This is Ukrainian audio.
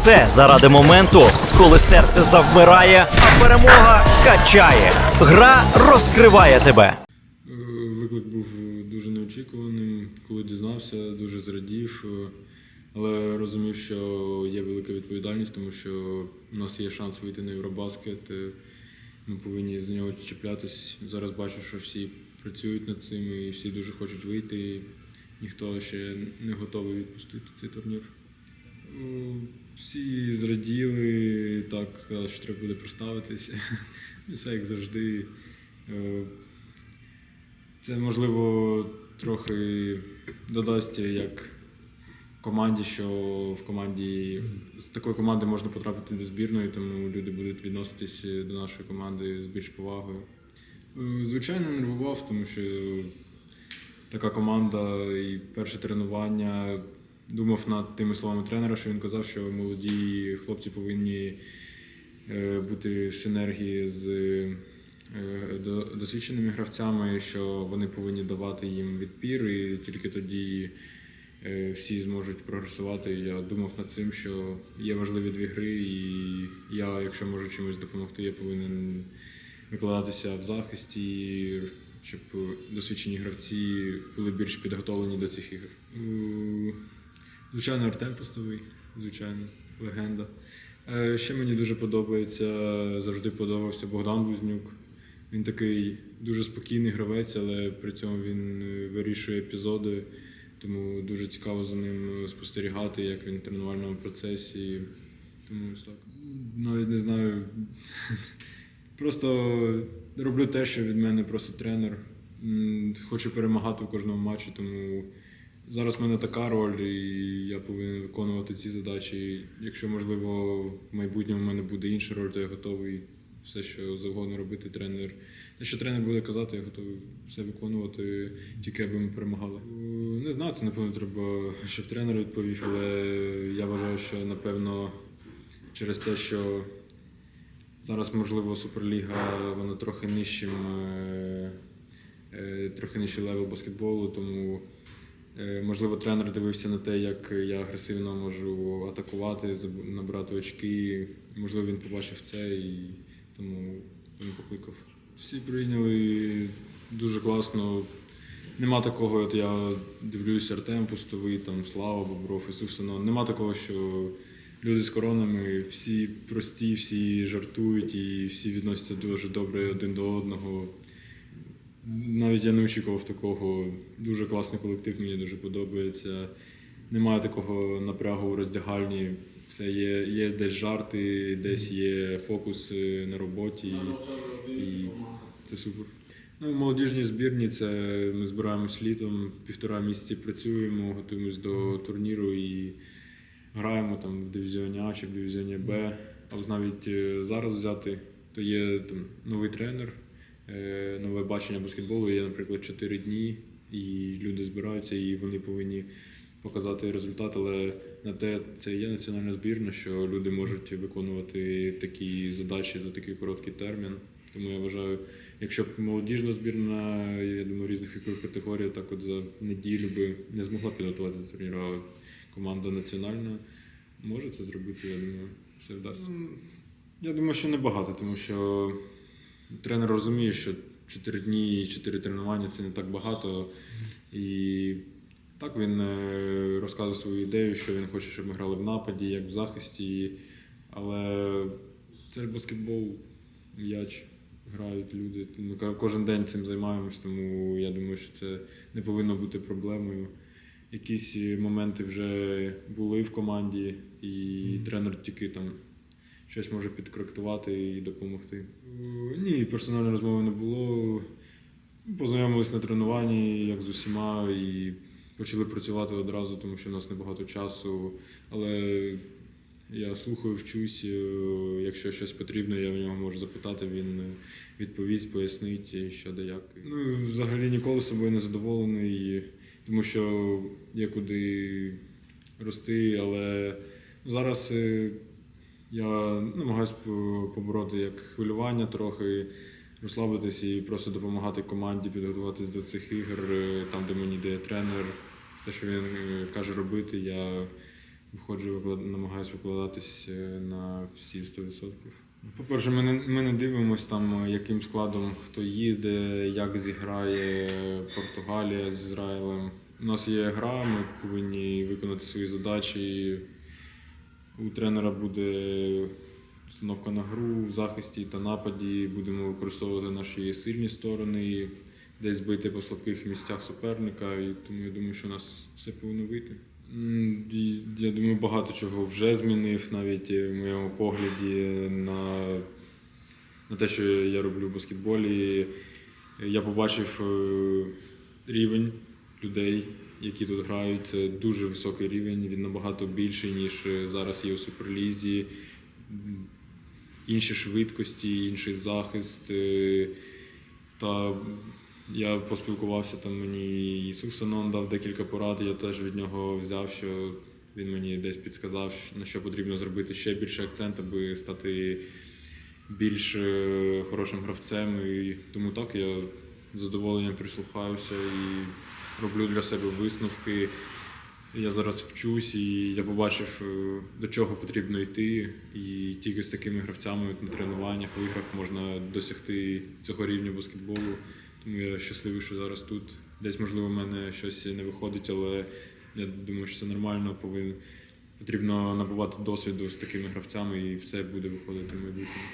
все заради моменту, коли серце завмирає, а перемога качає. Гра розкриває тебе. Е, Виклик був дуже неочікуваним. Коли дізнався, дуже зрадів, е, але розумів, що є велика відповідальність, тому що у нас є шанс вийти на Євробаскет. е, Ми повинні за нього чіплятись. Зараз бачу, що всі працюють над цим і всі дуже хочуть вийти. Ніхто ще не готовий відпустити цей турнір. Е, Всі зраділи, так сказали, що треба буде представитися. Все як завжди. Е, це можливо трохи додасть як команді, що в команді з такої команди можна потрапити до збірної, тому люди будуть відноситись до нашої команди з більш повагою. Е, Звичайно, нервував, тому що така команда і перше тренування. Думав над тими словами тренера, що він казав, що молоді хлопці повинні е, бути в синергії з е, досвідченими гравцями, що вони повинні давати їм відпір, і тільки тоді е, всі зможуть прогресувати. Я думав над цим, що є важливі дві гри, і я, якщо можу чимось допомогти, я повинен викладатися в захисті, щоб досвідчені гравці були більш підготовлені до цих ігор. Е, Звичайно, Артем Постовий, звичайно, легенда. Е, Ще мені дуже подобається, завжди подобався Богдан Бузнюк. Він такий дуже спокійний гравець, але при цьому він е, вирішує епізоди. Тому дуже цікаво за ним спостерігати, як він в тренувальному процесі. Тому так. Навіть не знаю. Просто роблю те, що від мене просить тренер. Хочу перемагати у кожному матчі, тому зараз в мене така роль, і я повинен виконувати ці задачі. Якщо, можливо, в майбутньому в мене буде інша роль, то я готовий все, що завгодно робити тренер. Те, що тренер буде казати, я готовий все виконувати, тільки аби ми перемагали. Е, Не знаю, це напевно треба, щоб тренер відповів, але я вважаю, що напевно через те, що Зараз, можливо, Суперліга вона трохи нижчим, е, е, трохи нижчий левел баскетболу, тому можливо тренер дивився на те, як я агресивно можу атакувати, набрати очки. Можливо, він побачив це і тому він покликав. Всі прийняли дуже класно. Нема такого, от я дивлюся, Артем Пустовий, там Слава Бобров, Ісус Синон. Нема такого, що люди з коронами всі прості, всі жартують і всі відносяться дуже добре один до одного. Навіть я не очікував такого. Дуже класний колектив, мені дуже подобається. Немає такого напрягу у роздягальні. Все є, є десь жарти, десь є фокус е, на роботі, і це супер. Ну, в молодіжній збірні це ми збираємось літом, півтора місяці працюємо, готуємось до турніру і граємо там в дивізіоні А чи в дивізіоні Б. А навіть е, зараз взяти, то є там новий тренер, нове бачення баскетболу. Є, наприклад, 4 дні, і люди збираються, і вони повинні показати результат. Але на те це є національна збірна, що люди можуть виконувати такі задачі за такий короткий термін. Тому я вважаю, якщо б молодіжна збірна, я думаю, різних вікових категорій, так от за неділю би не змогла підготувати до турніру, а команда національна може це зробити, я думаю, все вдасться. Я думаю, що небагато, тому що тренер розуміє, що 4 дні і 4 тренування це не так багато. І так він е, розказує свою ідею, що він хоче, щоб ми грали в нападі, як в захисті. Але це баскетбол, м'яч, грають люди. Ми кожен день цим займаємось, тому я думаю, що це не повинно бути проблемою. Якісь моменти вже були в команді, і тренер тільки там щось може підкоректувати і допомогти. Е, Ні, персональної розмови не було. Познайомились на тренуванні, як з усіма, і почали працювати одразу, тому що в нас небагато часу. Але я слухаю, вчусь. е, Якщо щось потрібно, я в нього можу запитати, він е, відповість, пояснить, що де як. Ну, взагалі ніколи собою не задоволений, тому що є куди рости, але зараз я намагаюся побороти як хвилювання трохи, розслабитись і просто допомагати команді підготуватись до цих ігор, е, там, де мені дає тренер. Те, що він е, каже робити, я виходжу, виклад... намагаюся викладатись е, на всі 100%. По-перше, ми не, ми не дивимося там, яким складом хто їде, як зіграє Португалія з Ізраїлем. У нас є гра, ми повинні виконати свої задачі. У тренера буде установка на гру в захисті та нападі. Будемо використовувати наші сильні сторони, десь бити по слабких місцях суперника. І тому я думаю, що у нас все повинно вийти. Я думаю, багато чого вже змінив, навіть в моєму погляді на, на те, що я роблю в баскетболі. Я побачив е, рівень людей, які тут грають. Це дуже високий рівень, він набагато більший, ніж е, зараз є у Суперлізі. Інші швидкості, інший захист. е, Та я поспілкувався там мені Ісус Санон дав декілька порад. Я теж від нього взяв, що він мені десь підсказав, на що потрібно зробити ще більше акцент, аби стати більш е, хорошим гравцем. І тому так я з задоволенням прислухаюся і роблю для себе висновки. Я зараз вчусь, і я побачив, е, до чого потрібно йти. І тільки з такими гравцями на тренуваннях, в іграх можна досягти цього рівня баскетболу. Тому я щасливий, що зараз тут. Десь, можливо, в мене щось не виходить, але я думаю, що це нормально. Повин... Потрібно набувати досвіду з такими гравцями, і все буде виходити в майбутньому.